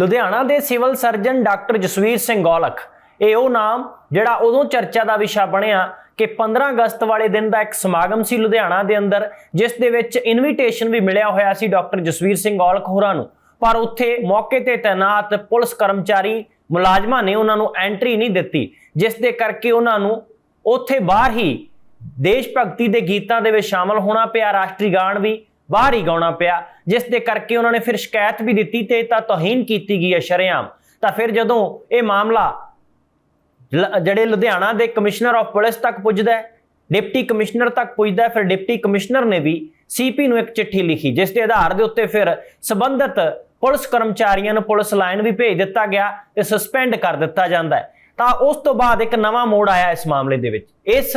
ਲੁਧਿਆਣਾ ਦੇ civil surgeon doctor Jasvir Singh Gaulakh. ਇਹ ਉਹ ਨਾਮ ਜਿਹੜਾ ਉਦੋਂ ਚਰਚਾ ਦਾ ਵਿਸ਼ਾ ਬਣਿਆ ਕਿ 15 ਅਗਸਤ ਵਾਲੇ ਦਿਨ ਦਾ ਇੱਕ ਸਮਾਗਮ ਸੀ ਲੁਧਿਆਣਾ ਦੇ ਅੰਦਰ, ਜਿਸ ਦੇ ਵਿੱਚ ਇਨਵੀਟੇਸ਼ਨ ਵੀ ਮਿਲਿਆ ਹੋਇਆ ਸੀ ਡਾਕਟਰ ਜਸਵੀਰ ਸਿੰਘ ਗੌਲਖ ਹੋਰਾਂ ਨੂੰ। ਪਰ ਉੱਥੇ ਮੌਕੇ ਤੇ ਤਾਇਨਾਤ ਪੁਲਿਸ ਕਰਮਚਾਰੀ ਮੁਲਾਜ਼ਮਾਂ ਨੇ ਉਹਨਾਂ ਨੂੰ ਐਂਟਰੀ ਨਹੀਂ ਦਿੱਤੀ, ਜਿਸ ਦੇ ਕਰਕੇ ਉਹਨਾਂ ਨੂੰ ਉੱਥੇ ਬਾਹਰ ਹੀ ਦੇਸ਼ ਭਗਤੀ ਦੇ ਗੀਤਾਂ ਦੇ ਵਿੱਚ ਸ਼ਾਮਲ ਹੋਣਾ ਪਿਆ, ਰਾਸ਼ਟਰੀ ਗਾਣ ਵੀ। ਬਾਹਰ ਹੀ ਗਾਉਣਾ ਪਿਆ। ਜਿਸ ਦੇ ਕਰਕੇ ਉਹਨਾਂ ਨੇ ਫਿਰ ਸ਼ਿਕਾਇਤ ਵੀ ਦਿੱਤੀ ਤੇ ਤਾਂ ਤੋਹੀਨ ਕੀਤੀ ਗਈ ਹੈ ਸ਼ਰੇਆਮ। ਤਾਂ ਫਿਰ ਜਦੋਂ ਇਹ ਮਾਮਲਾ ਜਿਹੜੇ ਲੁਧਿਆਣਾ ਦੇ ਕਮਿਸ਼ਨਰ ਆਫ ਪੁਲਿਸ ਤੱਕ ਪੁੱਜਦਾ ਹੈ, ਡਿਪਟੀ ਕਮਿਸ਼ਨਰ ਤੱਕ ਪੁੱਜਦਾ ਫਿਰ ਡਿਪਟੀ ਕਮਿਸ਼ਨਰ ਨੇ ਵੀ ਸੀਪੀ ਨੂੰ ਇੱਕ ਚਿੱਠੀ ਲਿਖੀ, ਜਿਸ ਦੇ ਆਧਾਰ ਦੇ ਉੱਤੇ ਫਿਰ ਸਬੰਧਤ ਪੁਲਿਸ ਕਰਮਚਾਰੀਆਂ ਨੂੰ ਪੁਲਿਸ ਲਾਈਨ ਵੀ ਭੇਜ ਦਿੱਤਾ ਗਿਆ ਤੇ ਸਸਪੈਂਡ ਕਰ ਦਿੱਤਾ ਜਾਂਦਾ ਹੈ। ਤਾਂ ਉਸ ਤੋਂ ਬਾਅਦ ਇੱਕ ਨਵਾਂ ਮੋੜ ਆਇਆ ਇਸ ਮਾਮਲੇ ਦੇ ਵਿੱਚ। ਇਸ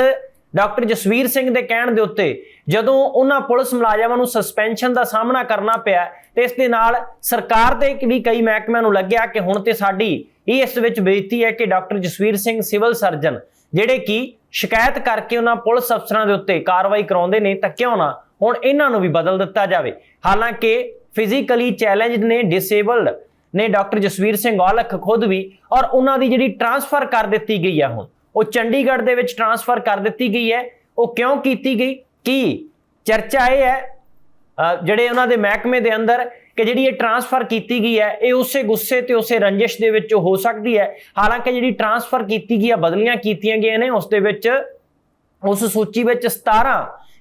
ਡਾਕਟਰ ਜਸਵੀਰ ਸਿੰਘ ਦੇ ਕਹਿਣ ਦੇ ਉੱਤੇ ਜਦੋਂ ਉਹਨਾਂ ਪੁਲਿਸ ਮੁਲਾਜ਼ਮਾਂ ਨੂੰ ਸਸਪੈਂਸ਼ਨ ਦਾ ਸਾਹਮਣਾ ਕਰਨਾ ਪਿਆ, ਤੇ ਇਸ ਦੇ ਨਾਲ ਸਰਕਾਰ ਦੇ ਵੀ ਕਈ ਮਹਿਕਮਿਆਂ ਨੂੰ ਲੱਗਿਆ ਕਿ ਹੁਣ ਤੇ ਸਾਡੀ ਇਹ ਇਸ ਵਿੱਚ ਬੇਇੱਜ਼ਤੀ ਹੈ ਕਿ doctor Jasvir Singh civil surgeon, ਜਿਹੜੇ ਕਿ ਸ਼ਿਕਾਇਤ ਕਰਕੇ ਉਹਨਾਂ ਪੁਲਿਸ ਅਫਸਰਾਂ ਦੇ ਉੱਤੇ ਕਾਰਵਾਈ ਕਰਾਉਂਦੇ ਨੇ, ਤਾਂ ਕਿਉਂ ਨਾ ਹੁਣ ਇਹਨਾਂ ਨੂੰ ਵੀ ਬਦਲ ਦਿੱਤਾ ਜਾਵੇ। ਹਾਲਾਂਕਿ ਫਿਜ਼ੀਕਲੀ ਚੈਲੰਜਡ ਨੇ ਡਿਸੇਬਲਡ ਨੇ ਡਾਕਟਰ ਜਸਵੀਰ ਸਿੰਘ ਔਲਖ ਖੁਦ ਵੀ, ਔਰ ਉਹਨਾਂ ਦੀ ਜਿਹੜੀ ਟਰਾਂਸਫਰ ਕਰ ਦਿੱਤੀ ਗਈ ਹੈ ਹੁਣ ਉਹ ਚੰਡੀਗੜ੍ਹ ਦੇ ਵਿੱਚ ਟਰਾਂਸਫਰ ਕਰ ਦਿੱਤੀ ਗਈ ਹੈ। ਉਹ ਕਿਉਂ ਕੀਤੀ ਗਈ? ਕੀ ਚਰਚਾ ਇਹ ਹੈ ਜਿਹੜੇ ਉਹਨਾਂ ਦੇ ਮਹਿਕਮੇ ਦੇ ਅੰਦਰ ਕਿ ਜਿਹੜੀ ਇਹ ਟਰਾਂਸਫਰ ਕੀਤੀ ਗਈ ਹੈ, ਇਹ ਉਸੇ ਗੁੱਸੇ ਤੇ ਉਸੇ ਰੰਜਿਸ਼ ਦੇ ਵਿੱਚ ਹੋ ਸਕਦੀ ਹੈ। ਹਾਲਾਂਕਿ ਜਿਹੜੀ ਟਰਾਂਸਫਰ ਕੀਤੀ ਗਈ ਹੈ ਬਦਲੀਆਂ ਕੀਤੀਆਂ ਗਈਆਂ ਨੇ, ਉਸ ਦੇ ਵਿੱਚ, ਉਸ ਸੂਚੀ ਵਿੱਚ 17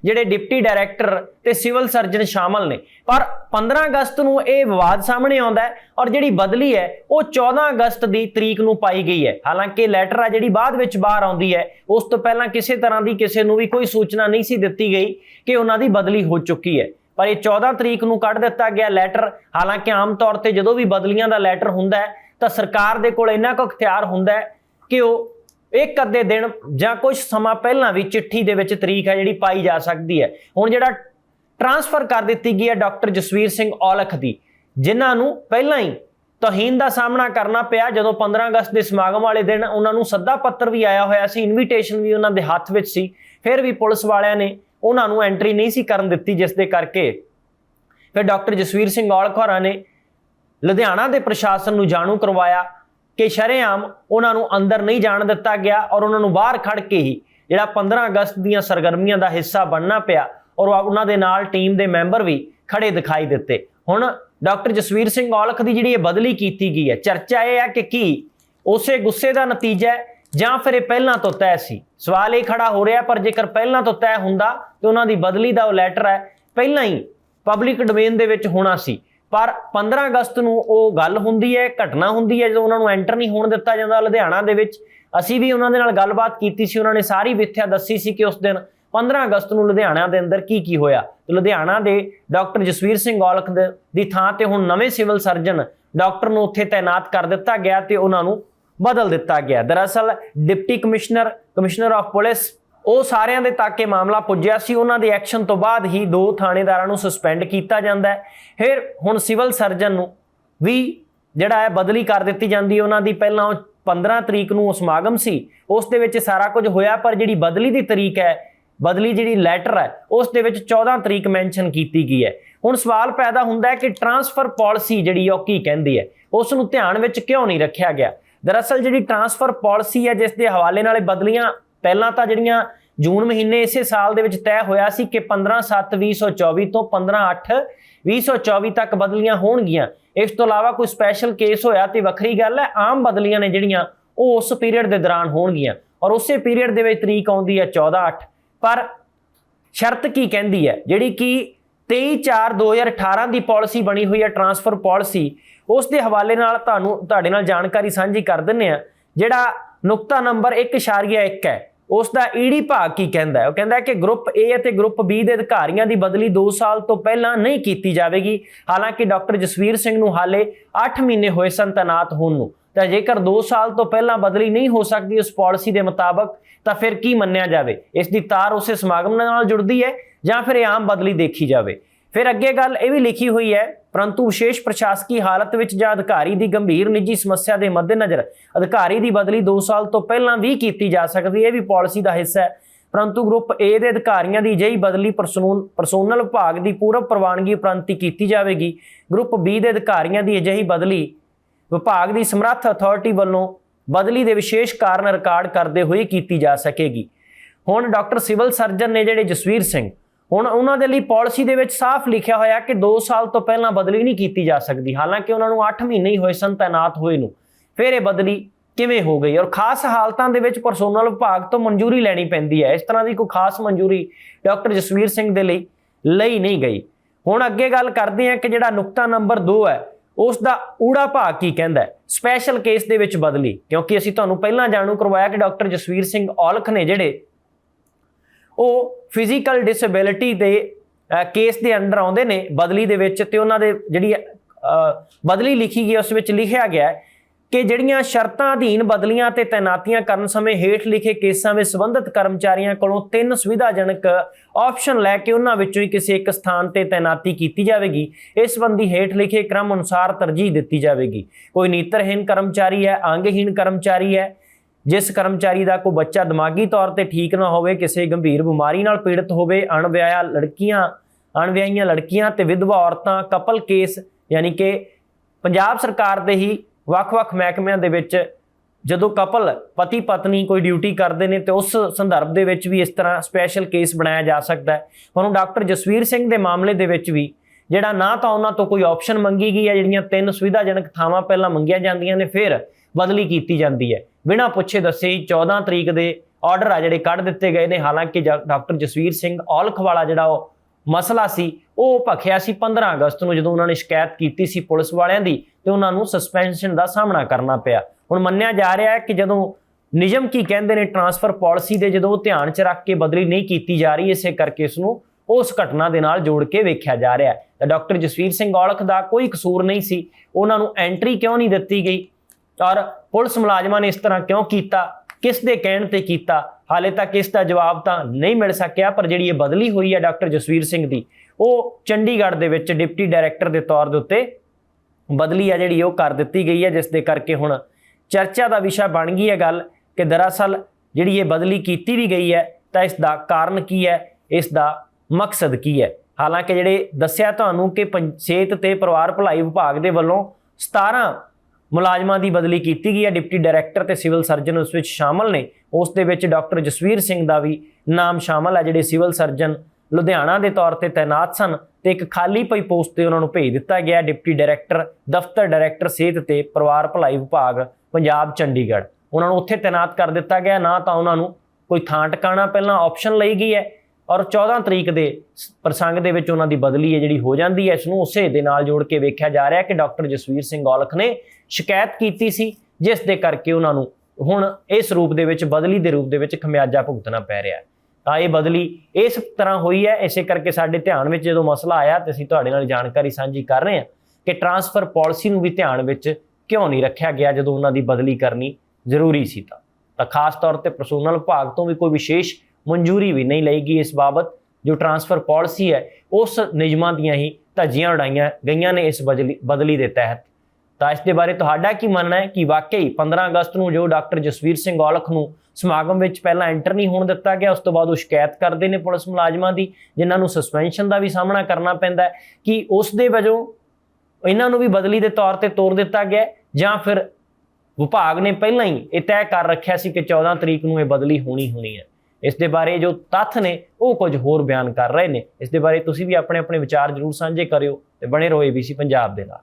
ਜਿਹੜੇ ਡਿਪਟੀ ਡਾਇਰੈਕਟਰ ਤੇ ਸਿਵਲ ਸਰਜਨ ਸ਼ਾਮਲ ਨੇ। ਪਰ 15 ਅਗਸਤ ਨੂੰ ਇਹ ਵਿਵਾਦ ਸਾਹਮਣੇ ਆਉਂਦਾ ਹੈ ਔਰ ਜਿਹੜੀ ਬਦਲੀ ਹੈ, ਉਹ 14 ਅਗਸਤ ਦੀ ਤਰੀਕ ਨੂੰ ਪਾਈ ਗਈ ਹੈ। ਹਾਲਾਂਕਿ ਲੈਟਰ ਆ ਜਿਹੜੀ ਬਾਅਦ ਵਿੱਚ ਬਾਹਰ ਆਉਂਦੀ ਹੈ, ਉਸ ਤੋਂ ਪਹਿਲਾਂ ਕਿਸੇ ਤਰ੍ਹਾਂ ਦੀ ਕਿਸੇ ਨੂੰ ਵੀ ਕੋਈ ਸੂਚਨਾ ਨਹੀਂ ਸੀ ਦਿੱਤੀ ਗਈ ਕਿ ਉਹਨਾਂ ਦੀ ਬਦਲੀ ਹੋ ਚੁੱਕੀ ਹੈ। ਪਰ ਇਹ 14 ਤਰੀਕ ਨੂੰ ਕੱਢ ਦਿੱਤਾ ਗਿਆ ਲੈਟਰ। ਹਾਲਾਂਕਿ ਆਮ ਤੌਰ ਤੇ ਜਦੋਂ ਵੀ ਬਦਲੀਆਂ ਦਾ ਲੈਟਰ ਹੁੰਦਾ ਹੈ, ਤਾਂ ਸਰਕਾਰ ਦੇ ਕੋਲ ਇੰਨਾ ਕੁ ਅਖਤਿਆਰ ਹੁੰਦਾ ਹੈ ਕਿ ਉਹ ਇੱਕ ਅੱਧੇ ਦਿਨ ਜਾਂ ਕੁਝ ਸਮਾਂ ਪਹਿਲਾਂ ਵੀ ਚਿੱਠੀ ਦੇ ਵਿੱਚ ਤਰੀਕ ਹੈ ਜਿਹੜੀ ਪਾਈ ਜਾ ਸਕਦੀ ਹੈ। ਹੁਣ ਜਿਹੜਾ ਟਰਾਂਸਫਰ ਕਰ ਦਿੱਤੀ ਗਈ ਹੈ ਡਾਕਟਰ ਜਸਵੀਰ ਸਿੰਘ ਔਲਖ ਦੀ, ਜਿਨ੍ਹਾਂ ਨੂੰ ਪਹਿਲਾਂ ਹੀ ਤੋਹੀਨ ਦਾ ਸਾਹਮਣਾ ਕਰਨਾ ਪਿਆ। ਜਦੋਂ 15 ਅਗਸਤ ਦੇ ਸਮਾਗਮ ਵਾਲੇ ਦਿਨ ਉਹਨਾਂ ਨੂੰ ਸੱਦਾ ਪੱਤਰ ਵੀ ਆਇਆ ਹੋਇਆ ਸੀ ਇਨਵੀਟੇਸ਼ਨ ਵੀ ਉਹਨਾਂ ਦੇ ਹੱਥ ਵਿੱਚ ਸੀ। ਫਿਰ ਵੀ ਪੁਲਿਸ ਵਾਲਿਆਂ ਨੇ ਉਹਨਾਂ ਨੂੰ ਐਂਟਰੀ ਨਹੀਂ ਸੀ ਕਰਨ ਦਿੱਤੀ, ਜਿਸ ਦੇ ਕਰਕੇ ਫਿਰ ਡਾਕਟਰ ਜਸਵੀਰ ਸਿੰਘ ਔਲਖ ਹੋਰਾਂ ਨੇ ਲੁਧਿਆਣਾ ਦੇ ਪ੍ਰਸ਼ਾਸਨ ਨੂੰ ਜਾਣੂ ਕਰਵਾਇਆ। ਕਿ ਸ਼ਰੇਆਮ ਉਹਨਾਂ ਨੂੰ ਅੰਦਰ ਨਹੀਂ ਜਾਣ ਦਿੱਤਾ ਗਿਆ ਔਰ ਉਹਨਾਂ ਨੂੰ ਬਾਹਰ ਖੜ ਕੇ ਹੀ ਜਿਹੜਾ 15 ਅਗਸਤ ਦੀਆਂ ਸਰਗਰਮੀਆਂ ਦਾ ਹਿੱਸਾ ਬਣਨਾ ਪਿਆ ਔਰ ਉਹਨਾਂ ਦੇ ਨਾਲ ਟੀਮ ਦੇ ਮੈਂਬਰ ਵੀ ਖੜੇ ਦਿਖਾਈ ਦਿੱਤੇ। ਹੁਣ ਡਾਕਟਰ ਜਸਵੀਰ ਸਿੰਘ ਔਲਖ ਦੀ ਜਿਹੜੀ ਇਹ ਬਦਲੀ ਕੀਤੀ ਗਈ ਹੈ, ਚਰਚਾ ਇਹ ਹੈ ਕਿ ਕੀ ਉਸੇ ਗੁੱਸੇ ਦਾ ਨਤੀਜਾ ਹੈ ਜਾਂ ਫਿਰ ਇਹ ਪਹਿਲਾਂ ਤੋਂ ਤੈਅ ਸੀ? ਸਵਾਲ ਇਹ ਖੜਾ ਹੋ ਰਿਹਾ, ਪਰ ਜੇਕਰ ਪਹਿਲਾਂ ਤੋਂ ਤੈਅ ਹੁੰਦਾ ਤੇ ਉਹਨਾਂ ਦੀ ਬਦਲੀ ਦਾ ਉਹ ਲੈਟਰ ਹੈ, ਪਹਿਲਾਂ ਹੀ ਪਬਲਿਕ ਡੋਮੇਨ ਦੇ ਵਿੱਚ ਹੋਣਾ ਸੀ। ਪਰ 15 ਅਗਸਤ ਨੂੰ ਉਹ ਗੱਲ ਹੁੰਦੀ ਹੈ, ਘਟਨਾ ਹੁੰਦੀ ਹੈ, ਜਦੋਂ ਉਹਨਾਂ ਨੂੰ ਐਂਟਰ ਨਹੀਂ ਹੋਣ ਦਿੱਤਾ ਜਾਂਦਾ ਲੁਧਿਆਣਾ ਦੇ ਵਿੱਚ, ਅਸੀਂ ਵੀ ਉਹਨਾਂ ਦੇ ਨਾਲ ਗੱਲਬਾਤ ਕੀਤੀ ਸੀ, ਉਹਨਾਂ ਨੇ ਸਾਰੀ ਵਿਥਿਆ ਦੱਸੀ ਸੀ ਕਿ ਉਸ ਦਿਨ 15 ਅਗਸਤ ਨੂੰ ਲੁਧਿਆਣਾ ਦੇ ਅੰਦਰ ਕੀ ਕੀ ਹੋਇਆ। ਤੇ ਲੁਧਿਆਣਾ ਦੇ ਡਾਕਟਰ ਜਸਵੀਰ ਸਿੰਘ ਔਲਖ ਦੀ ਥਾਂ ਤੇ ਹੁਣ ਨਵੇਂ ਸਿਵਲ ਸਰਜਨ ਡਾਕਟਰ ਨੂੰ ਉੱਥੇ ਤਾਇਨਾਤ ਕਰ ਦਿੱਤਾ ਗਿਆ ਤੇ ਉਹਨਾਂ ਨੂੰ ਬਦਲ ਦਿੱਤਾ ਗਿਆ। ਦਰਅਸਲ deputy commissioner commissioner of police ਉਹ ਸਾਰਿਆਂ ਦੇ ਤੱਕ ਇਹ ਮਾਮਲਾ ਪੁੱਜਿਆ ਸੀ। ਉਹਨਾਂ ਦੇ ਐਕਸ਼ਨ ਤੋਂ ਬਾਅਦ ਹੀ ਦੋ ਥਾਣੇਦਾਰਾਂ ਨੂੰ ਸਸਪੈਂਡ ਕੀਤਾ ਜਾਂਦਾ ਹੈ। ਫਿਰ ਹੁਣ ਸਿਵਲ ਸਰਜਨ ਨੂੰ ਵੀ ਜਿਹੜਾ ਹੈ ਬਦਲੀ ਕਰ ਦਿੱਤੀ ਜਾਂਦੀ ਉਹਨਾਂ ਦੀ ਪਹਿਲਾਂ ਉਹ 15 ਤਰੀਕ ਨੂੰ ਉਹ ਸਮਾਗਮ ਸੀ। ਉਸ ਦੇ ਵਿੱਚ ਸਾਰਾ ਕੁਝ ਹੋਇਆ, ਪਰ ਜਿਹੜੀ ਬਦਲੀ ਦੀ ਤਰੀਕ ਹੈ, ਬਦਲੀ ਜਿਹੜੀ ਲੈਟਰ ਹੈ, ਉਸ ਦੇ ਵਿੱਚ 14 ਤਰੀਕ ਮੈਂਸ਼ਨ ਕੀਤੀ ਗਈ ਹੈ। ਹੁਣ ਸਵਾਲ ਪੈਦਾ ਹੁੰਦਾ ਹੈ ਕਿ ਟਰਾਂਸਫਰ ਪਾਲਿਸੀ ਜਿਹੜੀ ਉਹ ਕੀ ਕਹਿੰਦੀ ਹੈ? ਉਸ ਨੂੰ ਧਿਆਨ ਵਿੱਚ ਕਿਉਂ ਨਹੀਂ ਰੱਖਿਆ ਗਿਆ? ਦਰਅਸਲ ਜਿਹੜੀ ਟਰਾਂਸਫਰ ਪਾਲਿਸੀ ਹੈ, ਜਿਸ ਦੇ ਹਵਾਲੇ ਨਾਲ ਇਹ ਬਦਲੀਆਂ ਪਹਿਲਾਂ ਤਾਂ ਜਿਹੜੀਆਂ ਜੂਨ ਮਹੀਨੇ ਇਸੇ ਸਾਲ ਦੇ ਵਿੱਚ ਤੈਅ ਹੋਇਆ ਸੀ ਕਿ 15/7/2024 ਤੋਂ 15/8/2024 ਤੱਕ ਬਦਲੀਆਂ ਹੋਣਗੀਆਂ। ਇਸ ਤੋਂ ਇਲਾਵਾ ਕੋਈ ਸਪੈਸ਼ਲ ਕੇਸ ਹੋਇਆ ਤੇ ਵੱਖਰੀ ਗੱਲ ਹੈ, ਆਮ ਬਦਲੀਆਂ ਨੇ ਜਿਹੜੀਆਂ ਉਹ ਉਸ ਪੀਰੀਅਡ ਦੇ ਦੌਰਾਨ ਹੋਣਗੀਆਂ ਔਰ ਉਸੇ ਪੀਰੀਅਡ ਦੇ ਵਿੱਚ ਤਰੀਕ ਆਉਂਦੀ ਹੈ 14/8 ਪਰ ਸ਼ਰਤ ਕੀ ਕਹਿੰਦੀ ਹੈ? ਜਿਹੜੀ ਕਿ 23/4/2018 ਦੀ ਪਾਲਿਸੀ ਬਣੀ ਹੋਈ ਹੈ ਟਰਾਂਸਫਰ ਪਾਲਿਸੀ ਉਸ ਦੇ ਹਵਾਲੇ ਨਾਲ ਤੁਹਾਨੂੰ ਤੁਹਾਡੇ ਨਾਲ ਜਾਣਕਾਰੀ ਸਾਂਝੀ ਕਰ ਦਿੰਨੇ ਆ ਜਿਹੜਾ ਨੁਕਤਾ ਨੰਬਰ 1.1 ਹੈ। ਉਸ ਦਾ ਈਡੀ ਭਾਗ ਕੀ ਕਹਿੰਦਾ ਹੈ? ਉਹ ਕਹਿੰਦਾ ਹੈ ਕਿ ਗਰੁੱਪ A ਅਤੇ ਗਰੁੱਪ B ਦੇ ਅਧਿਕਾਰੀਆਂ ਦੀ ਬਦਲੀ 2 ਸਾਲ ਤੋਂ ਪਹਿਲਾਂ ਨਹੀਂ ਕੀਤੀ ਜਾਵੇਗੀ। ਹਾਲਾਂਕਿ ਡਾਕਟਰ ਜਸਵੀਰ ਸਿੰਘ ਨੂੰ ਹਾਲੇ 8 ਮਹੀਨੇ ਹੋਏ ਸਨ ਤੈਨਾਤ ਹੋਣ ਨੂੰ। ਤਾਂ ਜੇਕਰ 2 ਸਾਲ ਤੋਂ ਪਹਿਲਾਂ ਬਦਲੀ ਨਹੀਂ ਹੋ ਸਕਦੀ ਉਸ ਪਾਲਿਸੀ ਦੇ ਮੁਤਾਬਕ, ਤਾਂ ਫਿਰ ਕੀ ਮੰਨਿਆ ਜਾਵੇ? ਇਸ ਦੀ ਤਾਰ ਉਸੇ ਸਮਾਗਮ ਨਾਲ ਜੁੜਦੀ ਹੈ ਜਾਂ ਫਿਰ ਇਹ ਆਮ ਬਦਲੀ ਦੇਖੀ ਜਾਵੇ? ਫਿਰ ਅੱਗੇ ਗੱਲ ਇਹ ਵੀ ਲਿਖੀ ਹੋਈ ਹੈ, ਪਰੰਤੂ ਵਿਸ਼ੇਸ਼ ਪ੍ਰਸ਼ਾਸਕੀ ਹਾਲਤ ਵਿੱਚ ਜਾਂ ਅਧਿਕਾਰੀ ਦੀ ਗੰਭੀਰ ਨਿੱਜੀ ਸਮੱਸਿਆ ਦੇ ਮੱਦੇਨਜ਼ਰ ਅਧਿਕਾਰੀ ਦੀ ਬਦਲੀ 2 ਸਾਲ ਤੋਂ ਪਹਿਲਾਂ ਵੀ ਕੀਤੀ ਜਾ ਸਕਦੀ ਹੈ, ਇਹ ਵੀ ਪਾਲਿਸੀ ਦਾ ਹਿੱਸਾ ਹੈ। ਪਰੰਤੂ ਗਰੁੱਪ A ਦੇ ਅਧਿਕਾਰੀਆਂ ਦੀ ਅਜਿਹੀ ਬਦਲੀ ਪਰਸੋਨ ਪਰਸੋਨਲ ਵਿਭਾਗ ਦੀ ਪੂਰਵ ਪ੍ਰਵਾਨਗੀ ਉਪਰੰਤ ਕੀਤੀ ਜਾਵੇਗੀ। ਗਰੁੱਪ B ਦੇ ਅਧਿਕਾਰੀਆਂ ਦੀ ਅਜਿਹੀ ਬਦਲੀ ਵਿਭਾਗ ਦੀ ਸਮਰੱਥ ਅਥਾਰਟੀ ਵੱਲੋਂ ਬਦਲੀ ਦੇ ਵਿਸ਼ੇਸ਼ ਕਾਰਨ ਰਿਕਾਰਡ ਕਰਦੇ ਹੋਏ ਕੀਤੀ ਜਾ ਸਕੇਗੀ। ਹੁਣ ਡਾਕਟਰ ਸਿਵਲ ਸਰਜਨ ਨੇ ਜਿਹੜੇ ਜਸਵੀਰ ਸਿੰਘ ਹੁਣ ਉਹਨਾਂ ਦੇ ਲਈ ਪਾਲਿਸੀ ਦੇ ਵਿੱਚ ਸਾਫ਼ ਲਿਖਿਆ ਹੋਇਆ ਕਿ 2 ਸਾਲ ਤੋਂ ਪਹਿਲਾਂ ਬਦਲੀ ਨਹੀਂ ਕੀਤੀ ਜਾ ਸਕਦੀ। ਹਾਲਾਂਕਿ ਉਹਨਾਂ ਨੂੰ 8 ਮਹੀਨੇ ਹੀ ਹੋਏ ਸਨ ਤਾਇਨਾਤ ਹੋਏ ਨੂੰ। ਫਿਰ ਇਹ ਬਦਲੀ ਕਿਵੇਂ ਹੋ ਗਈ? ਔਰ ਖਾਸ ਹਾਲਤਾਂ ਦੇ ਵਿੱਚ ਪਰਸੋਨਲ ਵਿਭਾਗ ਤੋਂ ਮਨਜ਼ੂਰੀ ਲੈਣੀ ਪੈਂਦੀ ਹੈ। ਇਸ ਤਰ੍ਹਾਂ ਦੀ ਕੋਈ ਖਾਸ ਮਨਜ਼ੂਰੀ ਡਾਕਟਰ ਜਸਵੀਰ ਸਿੰਘ ਦੇ ਲਈ ਲਈ ਨਹੀਂ ਗਈ। ਹੁਣ ਅੱਗੇ ਗੱਲ ਕਰਦੇ ਹਾਂ ਕਿ ਜਿਹੜਾ ਨੁਕਤਾ ਨੰਬਰ 2 ਹੈ, ਉਸ ਦਾ ਊੜਾ ਭਾਗ ਕੀ ਕਹਿੰਦਾ ਹੈ? ਸਪੈਸ਼ਲ ਕੇਸ ਦੇ ਵਿੱਚ ਬਦਲੀ, ਕਿਉਂਕਿ ਅਸੀਂ ਤੁਹਾਨੂੰ ਪਹਿਲਾਂ ਜਾਣੂ ਕਰਵਾਇਆ ਕਿ ਡਾਕਟਰ ਜਸਵੀਰ ਸਿੰਘ ਔਲਖ ਨੇ ਜਿਹੜੇ ਉਹ ਫਿਜ਼ੀਕਲ ਡਿਸੇਬਿਲਿਟੀ ਦੇ ਕੇਸ ਦੇ ਅੰਡਰ ਆਉਂਦੇ ਨੇ ਬਦਲੀ ਦੇ ਵਿੱਚ ਤੇ ਉਹਨਾਂ ਦੇ ਜਿਹੜੀ ਬਦਲੀ ਲਿਖੀ ਗਈ ਉਸ ਵਿੱਚ ਲਿਖਿਆ ਗਿਆ ਕਿ ਜਿਹੜੀਆਂ ਸ਼ਰਤਾਂ ਅਧੀਨ ਬਦਲੀਆਂ ਤੇ ਤੈਨਾਤੀਆਂ ਕਰਨ ਸਮੇਂ ਹੇਠ ਲਿਖੇ ਕੇਸਾਂ ਵਿੱਚ ਸੰਬੰਧਿਤ ਕਰਮਚਾਰੀਆਂ ਕੋਲੋਂ ਤਿੰਨ ਸੁਵਿਧਾਜਨਕ ਆਪਸ਼ਨ ਲੈ ਕੇ ਉਹਨਾਂ ਵਿੱਚੋਂ ਹੀ ਕਿਸੇ ਇੱਕ ਸਥਾਨ ਤੇ ਤੈਨਾਤੀ ਕੀਤੀ ਜਾਵੇਗੀ। ਇਸ ਸੰਬੰਧੀ ਹੇਠ ਲਿਖੇ ਕ੍ਰਮ ਅਨੁਸਾਰ ਤਰਜੀਹ ਦਿੱਤੀ ਜਾਵੇਗੀ। ਕੋਈ ਨੀਤਰਹੀਣ ਕਰਮਚਾਰੀ ਹੈ, ਅੰਗਹੀਣ ਕਰਮਚਾਰੀ ਹੈ ਜਿਸ ਕਰਮਚਾਰੀ ਦਾ ਕੋਈ ਬੱਚਾ ਦਿਮਾਗੀ ਤੌਰ ਤੇ ਠੀਕ ਨਾ ਹੋਵੇ, ਕਿਸੇ ਗੰਭੀਰ ਬਿਮਾਰੀ ਨਾਲ ਪੀੜਤ ਹੋਵੇ, ਅਣਵਿਆਹਿਆ ਲੜਕੀਆਂ, ਅਣਵਿਆਹੀਆਂ ਲੜਕੀਆਂ ਤੇ ਵਿਧਵਾ ਔਰਤਾਂ, ਕਪਲ ਕੇਸ, ਯਾਨੀ ਕਿ ਪੰਜਾਬ ਸਰਕਾਰ ਦੇ ਹੀ ਵੱਖ-ਵੱਖ ਮਹਿਕਮਿਆਂ ਦੇ ਵਿੱਚ ਜਦੋਂ ਕਪਲ ਪਤੀ ਪਤਨੀ ਕੋਈ ਡਿਊਟੀ ਕਰਦੇ ਨੇ ਤੇ ਉਸ ਸੰਦਰਭ ਦੇ ਵਿੱਚ ਵੀ ਇਸ ਤਰ੍ਹਾਂ ਸਪੈਸ਼ਲ ਕੇਸ ਬਣਾਇਆ ਜਾ ਸਕਦਾ ਹੈ। ਹੁਣ ਡਾਕਟਰ ਜਸਵੀਰ ਸਿੰਘ ਦੇ ਮਾਮਲੇ ਦੇ ਵਿੱਚ ਵੀ ਜਿਹੜਾ ਨਾ ਤਾਂ ਉਹਨਾਂ ਤੋਂ ਕੋਈ ਆਪਸ਼ਨ ਮੰਗੀ ਗਈ ਹੈ, ਜਿਹੜੀਆਂ ਤਿੰਨ ਸੁਵਿਧਾਜਨਕ ਥਾਵਾਂ ਪਹਿਲਾਂ ਮੰਗੀਆਂ ਜਾਂਦੀਆਂ ਨੇ, ਫਿਰ ਬਦਲੀ ਕੀਤੀ ਜਾਂਦੀ ਹੈ। ਬਿਨਾਂ ਪੁੱਛੇ ਦੱਸੇ ਹੀ 14 ਤਰੀਕ ਦੇ ਆਰਡਰ ਆ ਜਿਹੜੇ ਕੱਢ ਦਿੱਤੇ ਗਏ ਨੇ। ਹਾਲਾਂਕਿ ਜ- ਡਾਕਟਰ ਜਸਵੀਰ ਸਿੰਘ ਔਲਖ ਵਾਲਾ ਜਿਹੜਾ ਉਹ ਮਸਲਾ ਸੀ, ਉਹ ਭਖਿਆ ਸੀ 15 ਅਗਸਤ ਨੂੰ, ਜਦੋਂ ਉਹਨਾਂ ਨੇ ਸ਼ਿਕਾਇਤ ਕੀਤੀ ਸੀ ਪੁਲਿਸ ਵਾਲਿਆਂ ਦੀ ਤੇ ਉਹਨਾਂ ਨੂੰ ਸਸਪੈਂਸ਼ਨ ਦਾ ਸਾਹਮਣਾ ਕਰਨਾ ਪਿਆ। ਹੁਣ ਮੰਨਿਆ ਜਾ ਰਿਹਾ ਹੈ ਕਿ ਜਦੋਂ ਨਿਯਮ ਕੀ ਕਹਿੰਦੇ ਨੇ ਟਰਾਂਸਫਰ ਪਾਲਿਸੀ ਦੇ ਜਦੋਂ ਉਹ ਧਿਆਨ 'ਚ ਰੱਖ ਕੇ ਬਦਲੀ ਨਹੀਂ ਕੀਤੀ ਜਾ ਰਹੀ, ਇਸੇ ਕਰਕੇ ਇਸ ਨੂੰ ਉਸ ਘਟਨਾ ਦੇ ਨਾਲ ਜੋੜ ਕੇ ਵੇਖਿਆ ਜਾ ਰਿਹਾ ਹੈ। ਤਾਂ ਡਾਕਟਰ ਜਸਵੀਰ ਸਿੰਘ ਔਲਖ ਦਾ ਕੋਈ ਕਸੂਰ ਨਹੀਂ ਸੀ। ਉਹਨਾਂ ਨੂੰ ਐਂਟਰੀ ਕਿਉਂ ਨਹੀਂ ਦਿੱਤੀ ਗਈ? ਔਰ ਪੁਲਿਸ ਮੁਲਾਜ਼ਮਾਂ ਨੇ ਇਸ ਤਰ੍ਹਾਂ ਕਿਉਂ ਕੀਤਾ? ਕਿਸ ਦੇ ਕਹਿਣ ਤੇ ਕੀਤਾ? ਹਾਲੇ ਤੱਕ ਇਸ ਦਾ ਜਵਾਬ ਤਾਂ ਨਹੀਂ ਮਿਲ ਸਕਿਆ, ਪਰ ਜਿਹੜੀ ਇਹ ਬਦਲੀ ਹੋਈ ਹੈ ਡਾਕਟਰ ਜਸਵੀਰ ਸਿੰਘ ਦੀ, ਉਹ ਚੰਡੀਗੜ੍ਹ ਦੇ ਵਿੱਚ ਡਿਪਟੀ ਡਾਇਰੈਕਟਰ ਦੇ ਤੌਰ ਦੇ ਉੱਤੇ ਬਦਲੀ ਆ ਜਿਹੜੀ ਉਹ ਕਰ ਦਿੱਤੀ ਗਈ ਹੈ, ਜਿਸ ਦੇ ਕਰਕੇ ਹੁਣ ਚਰਚਾ ਦਾ ਵਿਸ਼ਾ ਬਣ ਗਈ ਹੈ ਗੱਲ ਕਿ ਦਰਅਸਲ ਜਿਹੜੀ ਇਹ ਬਦਲੀ ਕੀਤੀ ਵੀ ਗਈ ਹੈ, ਤਾਂ ਇਸ ਦਾ ਕਾਰਨ ਕੀ ਹੈ? ਇਸ ਦਾ ਮਕਸਦ ਕੀ ਹੈ? ਹਾਲਾਂਕਿ ਜਿਹੜੇ ਦੱਸਿਆ ਤੁਹਾਨੂੰ ਕਿ ਪੰ- ਸਿਹਤ ਤੇ ਪਰਿਵਾਰ ਭਲਾਈ ਵਿਭਾਗ ਦੇ ਵੱਲੋਂ 17 ਮੁਲਾਜ਼ਮਾਂ ਦੀ ਬਦਲੀ ਕੀਤੀ ਗਈ ਹੈ, ਡਿਪਟੀ ਡਾਇਰੈਕਟਰ ਤੇ ਸਿਵਲ ਸਰਜਨ ਉਸ ਵਿੱਚ ਸ਼ਾਮਲ ਨੇ। ਉਸ ਦੇ ਵਿੱਚ ਡਾਕਟਰ ਜਸਵੀਰ ਸਿੰਘ ਦਾ ਵੀ ਨਾਮ ਸ਼ਾਮਲ ਹੈ, ਜਿਹੜੇ ਸਿਵਲ ਸਰਜਨ ਲੁਧਿਆਣਾ ਦੇ ਤੌਰ ਤੇ ਤਾਇਨਾਤ ਸਨ ਤੇ ਇੱਕ ਖਾਲੀ ਪਈ ਪੋਸਟ ਤੇ ਉਹਨਾਂ ਨੂੰ ਭੇਜ ਦਿੱਤਾ ਗਿਆ ਡਿਪਟੀ ਡਾਇਰੈਕਟਰ, ਦਫ਼ਤਰ ਡਾਇਰੈਕਟਰ, ਸਿਹਤ ਤੇ ਪਰਿਵਾਰ ਭਲਾਈ ਵਿਭਾਗ, ਪੰਜਾਬ, ਚੰਡੀਗੜ੍ਹ। ਉਹਨਾਂ ਨੂੰ ਉੱਥੇ ਤਾਇਨਾਤ ਕਰ ਦਿੱਤਾ ਗਿਆ, ਨਾ ਤਾਂ ਉਹਨਾਂ ਨੂੰ ਕੋਈ ਥਾਂ ਟਿਕਾਣਾ ਪਹਿਲਾਂ ਆਪਸ਼ਨ ਲਈ ਗਈ ਹੈ। ਔਰ 14 ਤਰੀਕ ਦੇ ਪ੍ਰਸੰਗ ਦੇ ਵਿੱਚ ਉਹਨਾਂ ਦੀ ਬਦਲੀ ਹੈ ਜਿਹੜੀ ਹੋ ਜਾਂਦੀ ਹੈ, ਇਸ ਨੂੰ ਉਸੇ ਦੇ ਨਾਲ ਜੋੜ ਕੇ ਵੇਖਿਆ ਜਾ ਰਿਹਾ ਹੈ ਕਿ ਡਾਕਟਰ ਜਸਵੀਰ ਸਿੰਘ ਔਲਖ ਨੇ ਸ਼ਿਕਾਇਤ ਕੀਤੀ ਸੀ, ਜਿਸ ਦੇ ਕਰਕੇ ਉਹਨਾਂ ਨੂੰ ਹੁਣ ਇਸ ਰੂਪ ਦੇ ਵਿੱਚ, ਬਦਲੀ ਦੇ ਰੂਪ ਦੇ ਵਿੱਚ ਖਮਿਆਜਾ ਭੁਗਤਣਾ ਪੈ ਰਿਹਾ ਹੈ। ਤਾਂ ਇਹ ਬਦਲੀ ਇਸ ਤਰ੍ਹਾਂ ਹੋਈ ਹੈ, ਇਸੇ ਕਰਕੇ ਸਾਡੇ ਧਿਆਨ ਵਿੱਚ ਜਦੋਂ ਮਸਲਾ ਆਇਆ ਤੇ ਅਸੀਂ ਤੁਹਾਡੇ ਨਾਲ ਜਾਣਕਾਰੀ ਸਾਂਝੀ ਕਰ ਰਹੇ ਹਾਂ ਕਿ ਟਰਾਂਸਫਰ ਪਾਲਿਸੀ ਨੂੰ ਵੀ ਧਿਆਨ ਵਿੱਚ ਕਿਉਂ ਨਹੀਂ ਰੱਖਿਆ ਗਿਆ ਜਦੋਂ ਉਹਨਾਂ ਦੀ ਬਦਲੀ ਕਰਨੀ ਜ਼ਰੂਰੀ ਸੀ ਤਾਂ। ਤਾਂ ਖਾਸ ਤੌਰ ਤੇ ਪਰਸੋਨਲ ਵਿਭਾਗ ਤੋਂ ਵੀ ਕੋਈ ਵਿਸ਼ੇਸ਼ ਮਨਜ਼ੂਰੀ ਵੀ ਨਹੀਂ ਲਈ ਇਸ ਬਾਬਤ। ਜੋ ਟਰਾਂਸਫਰ ਪਾਲਿਸੀ ਹੈ, ਉਸ ਨਿਯਮਾਂ ਦੀਆਂ ਹੀ ਧੱਜੀਆਂ ਉਡਾਈਆਂ ਗਈਆਂ ਨੇ ਇਸ ਬਦਲੀ ਬਦਲੀ ਦੇ ਤਹਿਤ। ਤਾਂ ਇਸ ਦੇ ਬਾਰੇ ਤੁਹਾਡਾ ਕੀ ਮੰਨਣਾ ਹੈ ਕਿ ਵਾਕਈ 15 ਅਗਸਤ ਨੂੰ ਜੋ ਡਾਕਟਰ ਜਸਵੀਰ ਸਿੰਘ ਔਲਖ ਨੂੰ ਸਮਾਗਮ ਵਿੱਚ ਪਹਿਲਾਂ ਐਂਟਰ ਨਹੀਂ ਹੋਣ ਦਿੱਤਾ ਗਿਆ, ਉਸ ਤੋਂ ਬਾਅਦ ਉਹ ਸ਼ਿਕਾਇਤ ਕਰਦੇ ਨੇ ਪੁਲਿਸ ਮੁਲਾਜ਼ਮਾਂ ਦੀ, ਜਿਨ੍ਹਾਂ ਨੂੰ ਸਸਪੈਂਸ਼ਨ ਦਾ ਵੀ ਸਾਹਮਣਾ ਕਰਨਾ ਪੈਂਦਾ ਹੈ ਕਿ ਉਸ ਦੇ ਵਜੋਂ ਇਹਨਾਂ ਨੂੰ ਵੀ ਬਦਲੀ ਦੇ ਤੌਰ ਤੇ ਤੋਰ ਦਿੱਤਾ ਗਿਆ ਜਾਂ ਫਿਰ ਵਿਭਾਗ ਨੇ ਪਹਿਲਾਂ ਹੀ ਇਹ ਤੈਅ ਕਰ ਰੱਖਿਆ ਸੀ ਕਿ 14 ਤਰੀਕ ਨੂੰ ਇਹ ਬਦਲੀ ਹੋਣੀ ਹੋਣੀ ਹੈ। ਇਸ ਦੇ ਬਾਰੇ ਜੋ ਤੱਥ ਨੇ, ਉਹ ਕੁਝ ਹੋਰ ਬਿਆਨ ਕਰ ਰਹੇ ਨੇ। ਇਸ ਦੇ ਬਾਰੇ ਤੁਸੀਂ ਵੀ ਆਪਣੇ ਆਪਣੇ ਵਿਚਾਰ ਜ਼ਰੂਰ ਸਾਂਝੇ ਕਰਿਓ ਤੇ ਬਣੇ ਰਹੋ ABC ਪੰਜਾਬ ਦੇ ਨਾਲ।